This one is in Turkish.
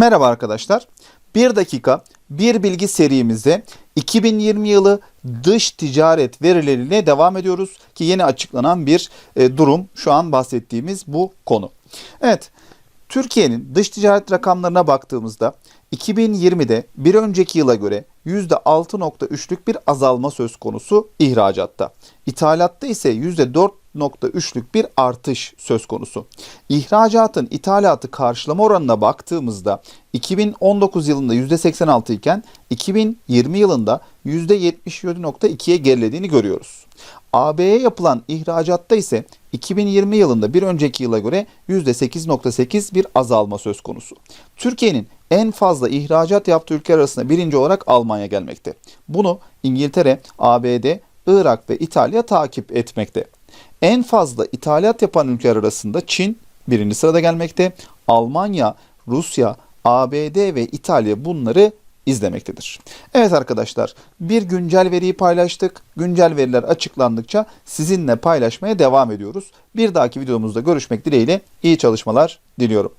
Merhaba arkadaşlar. Bir dakika bir bilgi serimizde 2020 yılı dış ticaret verileriyle devam ediyoruz ki yeni açıklanan bir e, durum şu an bahsettiğimiz bu konu. Evet Türkiye'nin dış ticaret rakamlarına baktığımızda 2020'de bir önceki yıla göre %6.3'lük bir azalma söz konusu ihracatta. İthalatta ise %4.3'lük bir artış söz konusu. İhracatın ithalatı karşılama oranına baktığımızda 2019 yılında %86 iken 2020 yılında %77.2'ye gerilediğini görüyoruz. AB'ye yapılan ihracatta ise 2020 yılında bir önceki yıla göre %8.8 bir azalma söz konusu. Türkiye'nin en fazla ihracat yaptığı ülke arasında birinci olarak Almanya gelmekte. Bunu İngiltere, ABD, Irak ve İtalya takip etmekte. En fazla ithalat yapan ülkeler arasında Çin birinci sırada gelmekte. Almanya, Rusya, ABD ve İtalya bunları izlemektedir. Evet arkadaşlar bir güncel veriyi paylaştık. Güncel veriler açıklandıkça sizinle paylaşmaya devam ediyoruz. Bir dahaki videomuzda görüşmek dileğiyle iyi çalışmalar diliyorum.